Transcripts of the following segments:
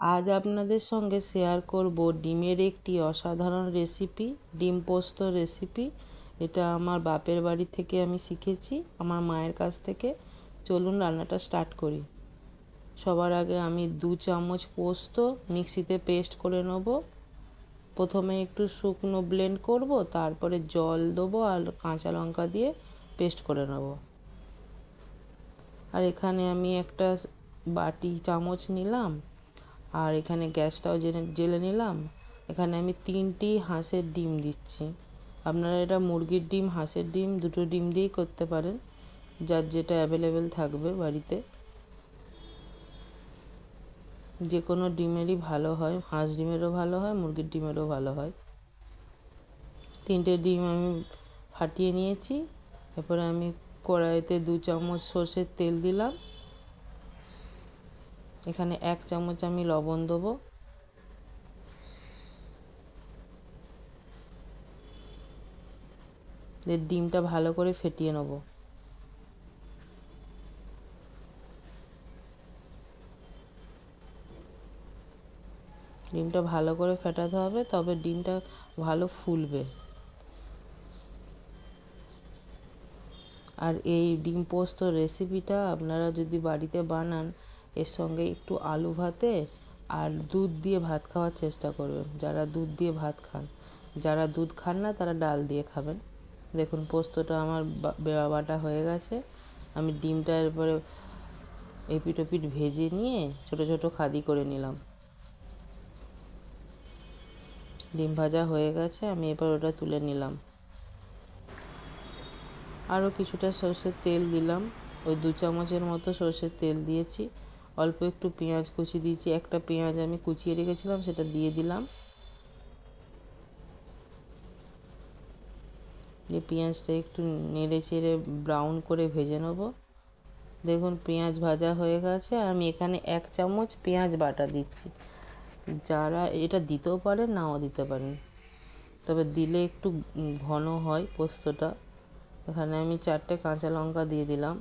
আজ আপনাদের সঙ্গে শেয়ার করব ডিমের একটি অসাধারণ রেসিপি ডিম পোস্ত রেসিপি এটা আমার বাপের বাড়ি থেকে আমি শিখেছি, আমার মায়ের কাছ থেকে। চলুন রান্নাটা স্টার্ট করি। সবার আগে আমি দু চামচ পোস্ত মিক্সিতে পেস্ট করে নেব। প্রথমে একটু শুকনো ব্লেন্ড করব, তারপরে জল দেবো আর কাঁচা লঙ্কা দিয়ে পেস্ট করে নেব। আর এখানে আমি একটা বাটি চামচ নিলাম। আর এখানে গ্যাসটাও জেনে, জেলে নিলাম। এখানে আমি তিনটি হাঁসের ডিম দিচ্ছি। আপনারা এটা মুরগির ডিম, হাঁসের ডিম দুটো ডিম দিয়েই করতে পারেন। যার যেটা অ্যাভেলেবেল থাকবে বাড়িতে। যে কোনো ডিমেরই ভালো হয়, হাঁস ডিমেরও ভালো হয়, মুরগির ডিমেরও ভালো হয়। তিনটে ডিম আমি ফাটিয়ে নিয়েছি। এরপরে আমি কড়াইতে দু চামচ সর্ষের তেল দিলাম। এখানে এক চামচ আমি লবণ দেবো। ডিমটা ভালো করে ফেটিয়ে নেব। ডিমটা ভালো করে ফেটাতে হবে, তবে ডিমটা ভালো ফুলবে। আর এই ডিম পোস্ত রেসিপিটা আপনারা যদি বাড়িতে বানান এর সঙ্গে একটু আলু ভাতে আর দুধ দিয়ে ভাত খাওয়ার চেষ্টা করবেন। যারা দুধ দিয়ে ভাত খান, যারা দুধ খান না, তারা ডাল দিয়ে খাবেন। দেখুন, পোস্তটা আমার বাটা হয়ে গেছে। আমি ডিমটা এরপরে এপিট ওপিট ভেজে নিয়ে ছোট ছোট খাদি করে নিলাম। ডিম ভাজা হয়ে গেছে, আমি এবার ওটা তুলে নিলাম। আরও কিছুটা সর্ষের তেল দিলাম। ওই দু চামচের মতো সর্ষের তেল দিয়েছি। অল্প একটু পেঁয়াজ কুচি দিয়েছি, একটা পেঁয়াজ আমি কুচিয়ে রেখেছিলাম, সেটা দিয়ে দিলাম। দিয়ে পেঁয়াজটা একটু নেড়ে চেড়ে ব্রাউন করে ভেজে নেব। দেখুন, পেঁয়াজ ভাজা হয়ে গেছে আমি এখানে এক চামচ পেঁয়াজ বাটা দিচ্ছি। যারা এটা দিতেও পারেন, নাও দিতে পারেন। তবে দিলে একটু ঘন হয় পোস্তটা। এখানে আমি চারটে কাঁচা লঙ্কা দিয়ে দিলাম।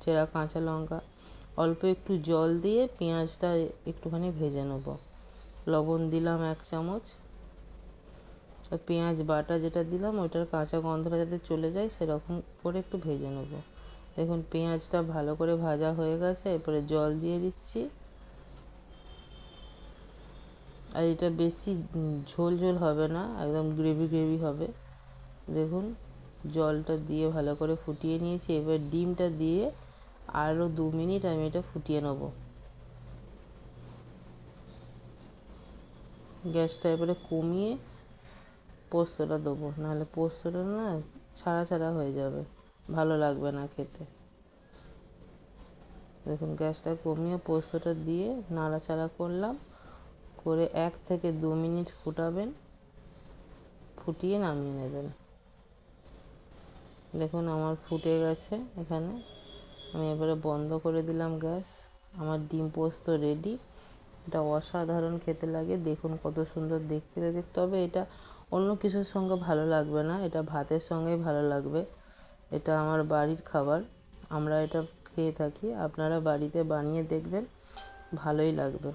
চেরা কাঁচা লঙ্কা অল্প একটু জল দিয়ে পেঁয়াজটা একটুখানি ভেজে নেব। লবণ দিলাম এক চামচ। পেঁয়াজ বাটা যেটা দিলাম, ওইটার কাঁচা গন্ধটা যাতে চলে যায়, সেরকম করে একটু ভেজে নেব। দেখুন, পেঁয়াজটা ভালো করে ভাজা হয়ে গেছে, এরপরে জল দিয়ে দিচ্ছি। আর এটা বেশি ঝোল ঝোল হবে না, একদম গ্রেভি গ্রেভি হবে। দেখুন, জলটা দিয়ে ভালো করে ফুটিয়ে নিয়েছি। এবার ডিমটা দিয়ে আরও দু মিনিট আমি এটা ফুটিয়ে নেব। গ্যাসটা এবারে কমিয়ে পোস্তটা দেবো, নাহলে পোস্তটা না ছাড়া ছাড়া হয়ে যাবে, ভালো লাগবে না খেতে। দেখুন, গ্যাসটা কমিয়ে পোস্তটা দিয়ে নাড়াচাড়া করলাম, করে এক থেকে দু মিনিট ফুটাবেন, ফুটিয়ে নামিয়ে নেবেন। দেখুন, আমার ফুটে গেছে এখানে। আমি এবারে বন্ধ করে দিলাম গ্যাস। আমার ডিম পোস্ত রেডি এটা অসাধারণ খেতে লাগে। দেখুন কত সুন্দর দেখতে লাগে। তবে এটা অন্য কিছুর সঙ্গে ভালো লাগবে না। এটা ভাতের সঙ্গেই ভালো লাগবে। এটা আমার বাড়ির খাবার। আমরা এটা খেয়ে থাকি। আপনারা বাড়িতে বানিয়ে দেখবেন। ভালোই লাগবে।